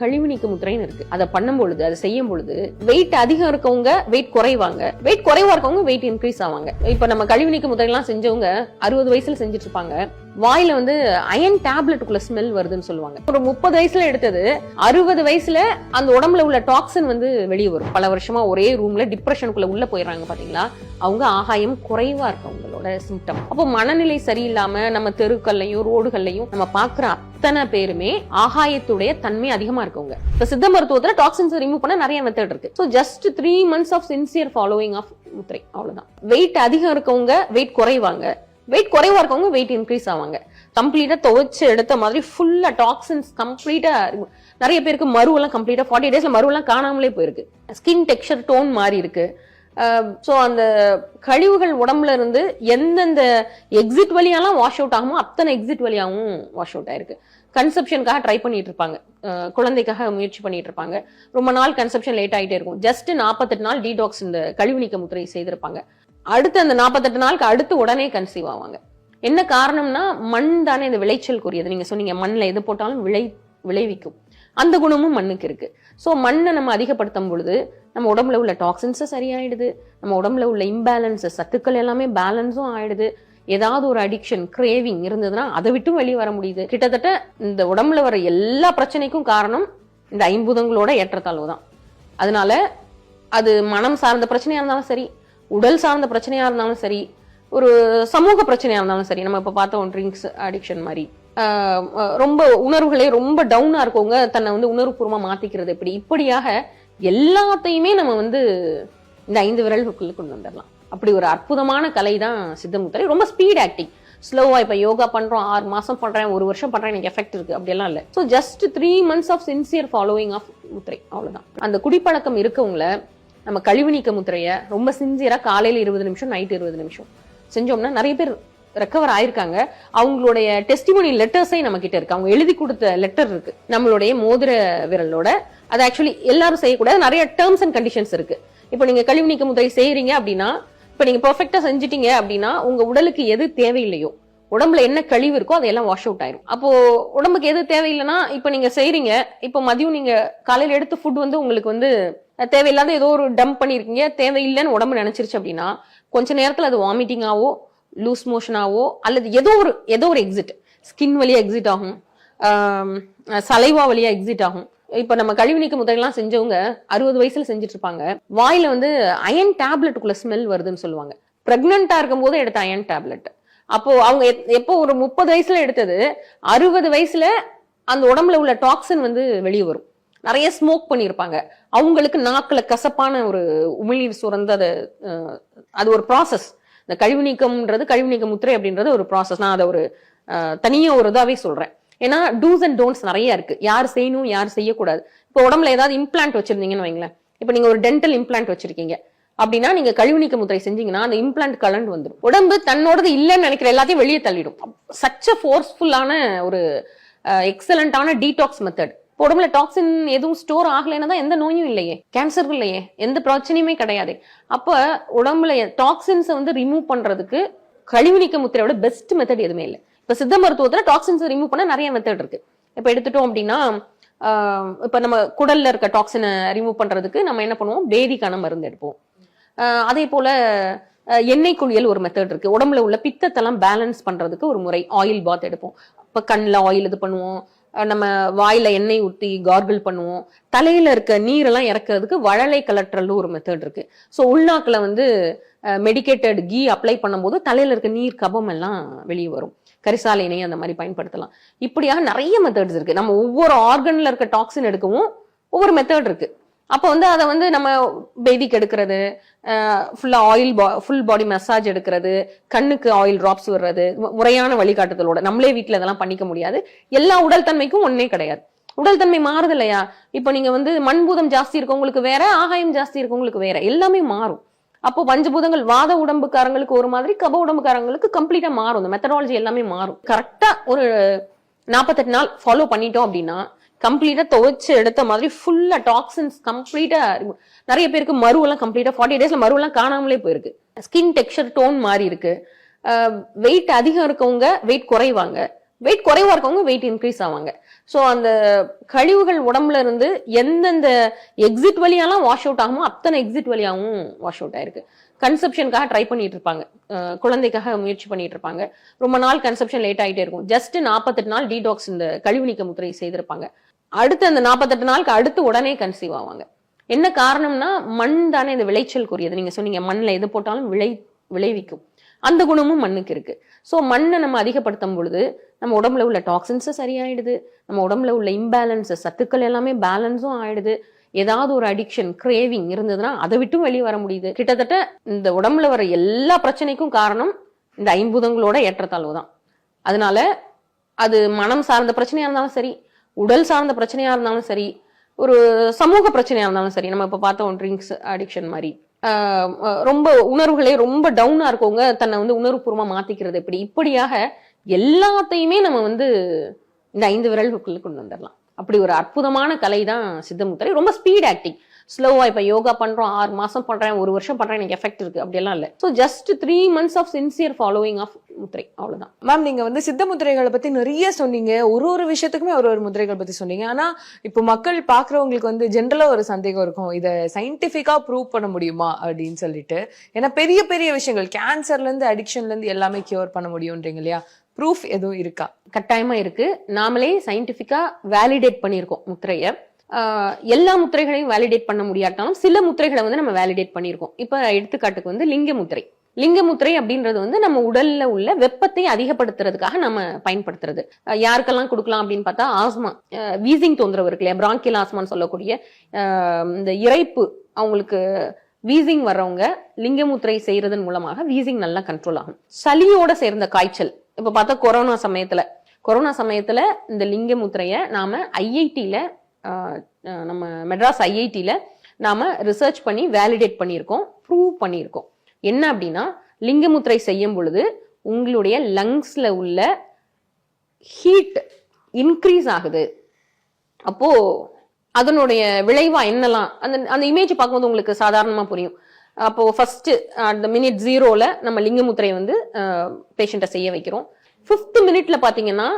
கழிவு நீக்க முத்திரைன்னு இருக்கு. அதை பண்ணும் பொழுது அதை செய்யும் பொழுது வெயிட் அதிகம் இருக்கவங்க வெயிட் குறைவாங்க. வெயிட் குறைவா இருக்கவங்க வெயிட் இன்க்ரீஸ் ஆவாங்க. இப்ப நம்ம கழிவு நீக்க முத்திரை எல்லாம் செஞ்சவங்க அறுபது வயசுல செஞ்சுட்டு இருப்பாங்க வாயில வந்து அயன் டேப்லெட்டுக்குள்ள ஸ்மெல் வருதுன்னு சொல்லுவாங்க. ஒரு முப்பது வயசுல எடுத்தது அறுபது வயசுல அந்த உடம்புல உள்ள டாக்ஸின் வந்து வெளியே வரும். பல வருஷமா ஒரே ரூம்ல டிப்ரெஷனுக்குள்ள உள்ள போயிடுறாங்க பாத்தீங்களா? அவங்க ஆகாயம் குறைவா இருக்கவங்களோட சிம்டம் அப்போ மனநிலை சரியில்லாம நம்ம தெருக்கள்லையும் ரோடுகள்லையும் நம்ம பாக்குற அத்தனை பேருமே ஆகாயத்துடைய தன்மை அதிகமா இருக்கவங்க. இப்ப சித்த மருத்துவத்துல டாக்ஸின்ஸ் ரிமூவ் பண்ண நிறைய மெத்தட் இருக்கு. So just three months of sincere following of முத்திரை அவ்வளவுதான். வெயிட் அதிகம் இருக்கவங்க வெயிட் குறைவாங்க. வெயிட் குறைவா இருக்கவங்க வெயிட் இன்க்ரீஸ் ஆவாங்க. கம்ப்ளீட்டா துவைச்சு எடுத்த மாதிரி ஃபுல்லா டாக்ஸின்ஸ் கம்ப்ளீட்டா நிறைய பேருக்கு மருவெல்லாம் கம்ப்ளீட்டா ஃபார்ட்டி டேஸ்ல மருவெல்லாம் காணாமலே போயிருக்கு. ஸ்கின் டெக்ஸ்சர் டோன் மாறி இருக்கு. Um, ஸோ அந்த கழிவுகள் உடம்புல இருந்து எந்தெந்த எக்ஸிட் வழியாலாம் வாஷ் அவுட் ஆகுமோ அத்தனை எக்ஸிட் வழியாகவும் வாஷ் அவுட் ஆயிருக்கு. கன்செப்ஷனுக்காக ட்ரை பண்ணிட்டு இருப்பாங்க. Uh, குழந்தைக்காக முயற்சி பண்ணிட்டு இருப்பாங்க. ரொம்ப நாள் கன்செப்ஷன் லேட் ஆகிட்டே இருக்கும். ஜஸ்ட் நாற்பத்தெட்டு நாள் டீடாக்ஸ் இந்த கழிவு நீக்க முத்திரை செய்திருப்பாங்க. அடுத்து அந்த நாற்பத்தெட்டு நாளுக்கு அடுத்து உடனே கன்சீவ் ஆவாங்க. என்ன காரணம்னா மண் தானே இந்த விளைச்சலுக்குரியது. நீங்க சொன்னீங்க மண்ணில் எது போட்டாலும் விளை விளைவிக்கும். அந்த குணமும் மண்ணுக்கு இருக்குது ஸோ மண்ணை நம்ம அதிகப்படுத்தும் பொழுது நம்ம உடம்புல உள்ள டாக்ஸின்ஸும் சரியாயிடுது. நம்ம உடம்புல உள்ள இம்பேலன்ஸஸ் சத்துக்கள் எல்லாமே பேலன்ஸும் ஆயிடுது. ஏதாவது ஒரு அடிக்ஷன் கிரேவிங் இருந்ததுன்னா அதை விட்டும் வெளியே வர முடியுது. கிட்டத்தட்ட இந்த உடம்புல வர எல்லா பிரச்சனைக்கும் காரணம் இந்த ஐம்பூதங்களோட ஏற்றத்தாழ்வு தான். அதனால அது மனம் சார்ந்த பிரச்சனையா இருந்தாலும் சரி உடல் சார்ந்த பிரச்சனையா இருந்தாலும் சரி ஒரு சமூக பிரச்சனையா இருந்தாலும் சரி நம்ம இப்ப பார்த்தோம் ட்ரிங்க்ஸ் அடிக்ஷன் மாதிரி. ரொம்ப உணர்வுகளே ரொம்ப டவுனா இருக்கவங்க தன்னை வந்து உணர்வுபூர்வமா மாத்திக்கிறது எப்படி? இப்படியாக எல்லாத்தையுமே நம்ம வந்து இந்த ஐந்து விரல்களுக்குள்ள கொண்டு வந்துடலாம். அப்படி ஒரு அற்புதமான கலை தான் சித்தமுத்திரை. ரொம்ப ஸ்பீட் ஆக்டிங் ஸ்லோவா இப்ப யோகா பண்றோம் ஆறு மாசம் பண்றேன் ஒரு வருஷம் பண்றேன் எனக்கு எஃபெக்ட் இருக்கு. அப்படியெல்லாம் இல்லை. So just three months of sincere following of முத்திரை. அவ்வளவுதான். அந்த குடிப்பழக்கம் இருக்கவங்கள நம்ம கழிவு நீக்க முத்திரையை ரொம்ப சின்சியரா காலையில இருபது நிமிஷம் நைட் இருபது நிமிஷம் செஞ்சோம்னா நிறைய பேர் ரெக்கவர் ஆயிருக்காங்க. அவங்களுடைய டெஸ்டிமோனி லெட்டர்ஸே நம்ம கிட்ட இருக்கு. அவங்க எழுதி கொடுத்த லெட்டர் இருக்கு. நம்மளுடைய மோதிர விரலோட. அது ஆக்சுவலி எல்லாரும் செய்யக்கூடாது. நிறைய டேர்ம்ஸ் அண்ட் கண்டிஷன்ஸ் இருக்கு. இப்போ நீங்க கழிவு நீக்க முத்திரை செய்யறீங்க அப்படின்னா இப்போ நீங்க பெர்ஃபெக்டா செஞ்சிட்டீங்க அப்படின்னா உங்க உடலுக்கு எது தேவையில்லையோ உடம்புல என்ன கழிவு இருக்கோ அதெல்லாம் வாஷ் அவுட் ஆயிரும். அப்போ உடம்புக்கு எது தேவையில்லைன்னா இப்போ நீங்க செய்றீங்க இப்போ மதியம் நீங்க காலையில எடுத்த ஃபுட் வந்து உங்களுக்கு வந்து தேவையில்லாத ஏதோ ஒரு டம்ப் பண்ணிருக்கீங்க தேவையில்லைன்னு உடம்பு நினைச்சிருச்சு அப்படின்னா கொஞ்ச நேரத்தில் அது வாமிட்டிங்காவோ லூஸ் மோஷனாவோ அல்லது ஏதோ ஒரு ஏதோ ஒரு எக்ஸிட் ஸ்கின் வழியா எக்ஸிட் ஆகும். சலைவா வழியா எக்ஸிட் ஆகும். இப்போ நம்ம கழிவு நீக்க முதலாம் செஞ்சவங்க அறுபது வயசுல செஞ்சுட்டு இருப்பாங்க வாயில வந்து அயன் டேப்லெட்டுக்குள்ள ஸ்மெல் வருதுன்னு சொல்லுவாங்க. ப்ரெக்னெண்ட்டாக இருக்கும் போது எடுத்த அயன் டேப்லெட் அப்போ அவங்க எப்போ ஒரு முப்பது வயசுல எடுத்தது அறுபது வயசுல அந்த உடம்புல உள்ள டாக்ஸின் வந்து வெளியே வரும். நிறைய ஸ்மோக் பண்ணியிருப்பாங்க. அவங்களுக்கு நாக்கில் கசப்பான ஒரு உமிழ்நீர் சுரந்து அது அது ஒரு ப்ராசஸ் இந்த கழிவு நீக்கம்ன்றது கழிவு நீக்க முத்திரை அப்படின்றது ஒரு ப்ராசஸ் நான் அதை ஒரு தனியாக ஒரு இதாகவே சொல்கிறேன் ஏன்னா டூஸ் அண்ட் டோன்ட்ஸ் நிறைய இருக்கு. யார் செய்யணும் யார் செய்யக்கூடாது. இப்போ உடம்புல ஏதாவது இம்ப்ளான்ட் வச்சிருந்தீங்கன்னு வைங்களேன். இப்போ நீங்கள் ஒரு டென்டல் இம்ப்ளான்ட் வச்சிருக்கீங்க. அப்படின்னா நீங்க கழிவு நீக்க முத்திரை செஞ்சீங்கன்னா அந்த இம்ப்ளான்ட் கலண்டு வந்துடும் உடம்பு தன்னோடது இல்லைன்னு நினைக்கிற எல்லாத்தையும் வெளியே தள்ளிடும். சச்ச ஃபோர்ஸ்ஃபுல்லான ஒரு எக்ஸலண்டான டீடாக்ஸ் மெத்தட் உடம்புல டாக்ஸின் எதுவும் ஸ்டோர் ஆகலைன்னா தான் எந்த நோயும் இல்லையே. கேன்சர் இல்லையே. எந்த பிரச்சனையுமே கிடையாது. அப்போ உடம்புல டாக்ஸின்ஸை வந்து ரிமூவ் பண்ணுறதுக்கு கழிவு நீக்க முத்திரையோட பெஸ்ட் மெத்தட் எதுவுமே இல்லை. இப்போ சித்த மருத்துவத்தில் டாக்ஸின்ஸை ரிமூவ் பண்ண நிறைய மெத்தட் இருக்கு. இப்போ எடுத்துட்டோம் அப்படின்னா இப்போ நம்ம குடல்ல இருக்க டாக்ஸினை ரிமூவ் பண்ணுறதுக்கு நம்ம என்ன பண்ணுவோம்? பேதிக்கான மருந்து எடுப்போம். அதே போல எண்ணெய் குளியல் ஒரு மெத்தட் இருக்கு. உடம்புல உள்ள பித்தத்தெல்லாம் பேலன்ஸ் பண்றதுக்கு ஒரு முறை ஆயில் பாத் எடுப்போம். இப்போ கண்ணில் ஆயில் இது பண்ணுவோம். நம்ம வாயில எண்ணெய் ஊற்றி கார்கிள் பண்ணுவோம். தலையில இருக்க நீரெல்லாம் இறக்குறதுக்கு வழலை கலற்றல் ஒரு மெத்தட் இருக்கு. ஸோ உள்நாக்கில் வந்து மெடிக்கேட்டட் கீ அப்ளை பண்ணும்போது தலையில இருக்க நீர் கபம் எல்லாம் வெளியே வரும். கரிசாலை அந்த மாதிரி பயன்படுத்தலாம். இப்படியாக நிறைய மெத்தட்ஸ் இருக்கு. நம்ம ஒவ்வொரு ஆர்கன்ல இருக்க டாக்ஸின் எடுக்கவும் ஒவ்வொரு மெத்தட் இருக்கு. அப்போ வந்து அதை வந்து நம்ம பேதிக்கு எடுக்கிறது ஃபுல்லா ஆயில் ஃபுல் பாடி மசாஜ் எடுக்கிறது கண்ணுக்கு ஆயில் ட்ராப்ஸ் விடுறது முறையான வழிகாட்டுதலோட. நம்மளே வீட்டில் இதெல்லாம் பண்ணிக்க முடியாது. எல்லா உடல் தன்மைக்கும் ஒண்ணே கிடையாது. உடல் தன்மை மாறுது இல்லையா? இப்போ நீங்க வந்து மண்பூதம் ஜாஸ்தி இருக்கவங்களுக்கு வேற ஆகாயம் ஜாஸ்தி இருக்கவங்களுக்கு வேற எல்லாமே மாறும். அப்போ பஞ்சபூதங்கள் வாத உடம்புக்காரங்களுக்கு ஒரு மாதிரி கப உடம்புக்காரங்களுக்கு கம்ப்ளீட்டா மாறும். இந்த மெத்தடாலஜி எல்லாமே மாறும். கரெக்டா ஒரு நாற்பத்தெட்டு நாள் ஃபாலோ பண்ணிட்டோம் அப்படின்னா கம்ப்ளீட்டா துவைச்சு எடுத்த மாதிரி ஃபுல்லா டாக்ஸின்ஸ் கம்ப்ளீட்டா நிறைய பேருக்கு மருவெல்லாம் கம்ப்ளீட்டா ஃபார்ட்டி டேஸ்ல மருவெல்லாம் காணாமலே போயிருக்கு. ஸ்கின் டெக்ஸ்சர் டோன் மாறி இருக்கு. வெயிட் அதிகம் இருக்கவங்க வெயிட் குறைவாங்க. வெயிட் குறைவா இருக்கவங்க வெயிட் இன்க்ரீஸ் ஆவாங்க. ஸோ அந்த கழிவுகள் உடம்புல இருந்து எந்தெந்த எக்ஸிட் வழியாலாம் வாஷ் அவுட் ஆகுமோ அத்தனை எக்ஸிட் வழியாகவும் வாஷ் அவுட் ஆயிருக்கு. கன்செப்ஷனுக்காக ட்ரை பண்ணிட்டு இருப்பாங்க குழந்தைக்காக முயற்சி பண்ணிட்டு இருப்பாங்க ரொம்ப நாள் கன்செப்ஷன் லேட் ஆகிட்டே இருக்கும். ஜஸ்ட் நாற்பத்தெட்டு நாள் டீடாக்ஸ் இந்த கழிவு நீக்க முத்திரை செய்திருப்பாங்க. அடுத்து அந்த நாற்பத்தெட்டு நாளுக்கு அடுத்து உடனே கன்சீவ் ஆவாங்க. என்ன காரணம்னா மண் தானே இந்த விளைச்சலுக்குரியது நீங்க சொன்னீங்க மண்ணில் எது போட்டாலும் விளை விளைவிக்கும். அந்த குணமும் மண்ணுக்கு இருக்கு. ஸோ மண்ணை நம்ம அதிகப்படுத்தும் பொழுது நம்ம உடம்புல உள்ள டாக்ஸின்ஸு சரியாயிடுது. நம்ம உடம்புல உள்ள இம்பேலன்ஸு சத்துக்கள் எல்லாமே பேலன்ஸும் ஆயிடுது. ஏதாவது ஒரு அடிக்ஷன் கிரேவிங் இருந்ததுன்னா அதை விட்டும் வெளியே வர முடியுது. கிட்டத்தட்ட இந்த உடம்புல வர எல்லா பிரச்சனைக்கும் காரணம் இந்த ஐம்பூதங்களோட ஏற்றத்தாழ்வு தான். அதனால அது மனம் சார்ந்த பிரச்சனையா இருந்தாலும் சரி உடல் சார்ந்த பிரச்சனையா இருந்தாலும் சரி ஒரு சமூக பிரச்சனையா இருந்தாலும் சரி நம்ம இப்ப பார்த்தோம் ட்ரிங்க்ஸ் அடிக்ஷன் மாதிரி. ரொம்ப உணர்வுகளே ரொம்ப டவுனா இருக்கவங்க தன்னை வந்து உணர்வுபூர்வமாக மாத்திக்கிறது எப்படி? இப்படியாக எல்லாத்தையுமே நம்ம வந்து இந்த ஐந்து விரல்களுக்குள்ள கொண்டு வந்துடலாம். அப்படி ஒரு அற்புதமான கலை தான் சித்தமுத்திரை. ரொம்ப ஸ்பீட் ஆக்டிங் ஸ்லோவாக இப்போ யோகா பண்ணுறோம் ஆறு மாதம் பண்ணுறேன் ஒரு வருஷம் பண்ணுறேன் எனக்கு எஃபெக்ட் இருக்குது அப்படியெல்லாம் இல்லை. So just three months of sincere following of முத்திரை. அவ்வளோதான் மேம் நீங்கள் வந்து சித்த முத்திரைகளை பற்றி நிறைய சொன்னீங்க. ஒரு ஒரு விஷயத்துக்குமே ஒரு ஒரு முத்திரைகள் பற்றி சொன்னீங்க. ஆனால் இப்போ மக்கள் பார்க்குறவங்களுக்கு வந்து ஜென்ரலாக ஒரு சந்தேகம் இருக்கும். இதை சயின்டிஃபிக்காக ப்ரூவ் பண்ண முடியுமா? அப்படின்னு சொல்லிட்டு. ஏன்னா பெரிய பெரிய விஷயங்கள் கேன்சர்லேருந்து அடிக்ஷன்லேருந்து அடிக்ஷன்ல இருந்து எல்லாமே கியூர் பண்ண முடியும்ன்றீங்க இல்லையா? ப்ரூஃப் எதுவும் இருக்கா? கட்டாயமா இருக்கு. நாமளே சயின்டிபிக்கா வேலிடேட் பண்ணியிருக்கோம் முத்திரையை. எல்லா முத்திரைகளையும் வேலிடேட் பண்ண முடியாட்டாலும் சில முத்திரைகளை வந்து நம்ம வேலிடேட் பண்ணியிருக்கோம். இப்ப எடுத்துக்காட்டுக்கு வந்து லிங்க முத்திரை. லிங்க முத்திரை அப்படின்றது வந்து நம்ம உடல்ல உள்ள வெப்பத்தை அதிகப்படுத்துறதுக்காக நம்ம பயன்படுத்துறது. யாருக்கெல்லாம் கொடுக்கலாம் அப்படின்னு பார்த்தா ஆஸ்மா. வீசிங் தொந்தரவு இருக்கு இல்லையா? பிராங்கியல் ஆஸ்மான்னு சொல்லக்கூடிய இந்த இறைப்பு அவங்களுக்கு வீசிங் வர்றவங்க லிங்கமுத்திரை செய்யறதன் மூலமாக வீசிங் நல்லா கண்ட்ரோல் ஆகும். சளியோட சேர்ந்த காய்ச்சல். இப்போ பார்த்தா கொரோனா சமயத்துல. கொரோனா சமயத்துல இந்த லிங்கமுத்திரைய நாம ஐஐடியில நம்ம மெட்ராஸ் ஐஐடியில நாம ரிசர்ச் பண்ணி வேலிடேட் பண்ணியிருக்கோம் ப்ரூவ் பண்ணியிருக்கோம். என்ன அப்படின்னா லிங்கமுத்திரை செய்யும் பொழுது உங்களுடைய லங்ஸ்ல உள்ள ஹீட் இன்க்ரீஸ் ஆகுது. அப்போ அதனுடைய விளைவா என்னலாம் அந்த அந்த இமேஜ் பார்க்கும்போது உங்களுக்கு சாதாரணமா புரியும். அப்போ ஃபர்ஸ்ட் uh, அந்த மினிட் ஜீரோல நம்ம லிங்கமுத்திரை வந்து uh, பேஷண்ட்டை செய்ய வைக்கிறோம். ஃபிஃப்த் மினிட்ல பாத்தீங்கன்னா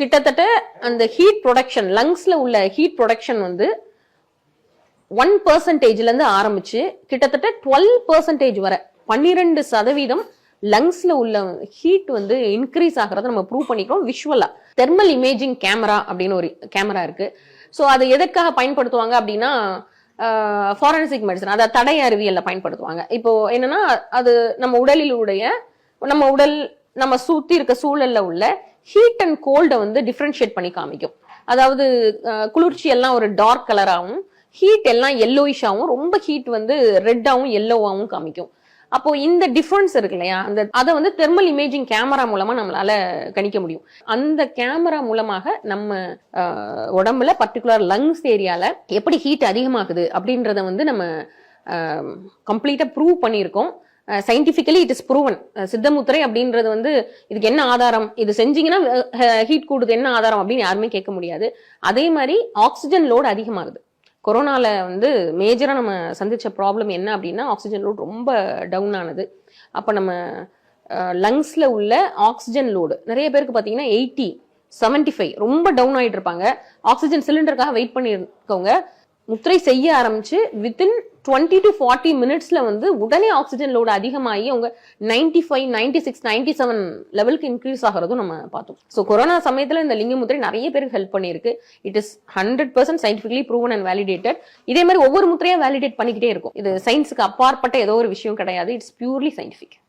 கிட்டத்தட்ட அந்த ஹீட் ப்ரொடக்ஷன் லங்ஸ்ல உள்ள ஹீட் ப்ரொடக்ஷன் வந்து ஒன் பர்சன்டேஜ்ல இருந்து ஆரம்பிச்சு கிட்டத்தட்ட டுவெல் பர்சன்டேஜ் வரை பன்னிரெண்டு சதவீதம் லங்ஸ்ல உள்ள ஹீட் வந்து இன்க்ரீஸ் ஆகிறத நம்ம ப்ரூவ் பண்ணிக்கிறோம் விஷுவலா தெர்மல் இமேஜிங் கேமரா அப்படின்னு ஒரு கேமரா இருக்கு. ஸோ அதை எதற்காக பயன்படுத்துவாங்க அப்படின்னா ஃபாரன்சிக் மெடிசன் அதை தடை அறிவியலில் பயன்படுத்துவாங்க. இப்போ என்னன்னா அது நம்ம உடலில் உடைய நம்ம உடல் நம்ம சுற்றி இருக்க சூழல்ல உள்ள ஹீட் அண்ட் கோல்டை வந்து டிஃப்ரென்ஷியேட் பண்ணி காமிக்கும். அதாவது குளிர்ச்சி எல்லாம் ஒரு டார்க் கலராகவும் ஹீட் எல்லாம் எல்லோயிஷாகவும் ரொம்ப ஹீட் வந்து ரெட்டாகவும் எல்லோவாகவும் காமிக்கும். அப்போ இந்த டிஃபரன்ஸ் இருக்கு இல்லையா? அந்த அதை வந்து தெர்மல் இமேஜிங் கேமரா மூலமா நம்மளால கணிக்க முடியும். அந்த கேமரா மூலமாக நம்ம உடம்புல பர்டிகுலர் லங்ஸ் ஏரியால எப்படி ஹீட் அதிகமாகுது அப்படின்றத வந்து நம்ம கம்ப்ளீட்டா ப்ரூவ் பண்ணியிருக்கோம். சயின்டிஃபிக்கலி இட் இஸ் ப்ரூவன் சித்தமுத்திரை அப்படின்றது வந்து இதுக்கு என்ன ஆதாரம்? இது செஞ்சீங்கன்னா ஹீட் கூடுது என்ன ஆதாரம் அப்படின்னு யாருமே கேட்க முடியாது. அதே மாதிரி ஆக்சிஜன் லோடு அதிகமாகுது. கொரோனாவில் வந்து மேஜராக நம்ம சந்திச்ச ப்ராப்ளம் என்ன அப்படின்னா ஆக்சிஜன் லோட் ரொம்ப டவுன் ஆனது. அப்போ நம்ம லங்ஸில் உள்ள ஆக்சிஜன் லோடு நிறைய பேருக்கு பார்த்தீங்கன்னா எயிட்டி செவன்டி ஃபைவ் ரொம்ப டவுன் ஆகிட்டு இருப்பாங்க. ஆக்சிஜன் சிலிண்டருக்காக வெயிட் பண்ணியிருக்கவங்க முத்திரை செய்ய ஆரம்பித்து வித்தின் டுவெண்ட்டி டு ஃபார்ட்டி மினிட்ஸ்ல வந்து உடனே ஆக்சிஜன் லோடு அதிகமாகி அவங்க ninety five ninety six ninety seven லெவலுக்கு இன்க்ரீஸ் ஆகிறதும் நம்ம பார்த்தோம். ஸோ கொரோனா சமயத்துல இந்த லிங்க முத்திரை நிறைய பேருக்கு ஹெல்ப் பண்ணியிருக்கு. It is hundred percent scientifically proven and validated இதே மாதிரி ஒவ்வொரு முத்திரையா வேலிடேட் பண்ணிக்கிட்டே இருக்கும். இது சயின்ஸுக்கு அப்பாற்பட்ட ஏதோ ஒரு விஷயம் கிடையாது. It's purely scientific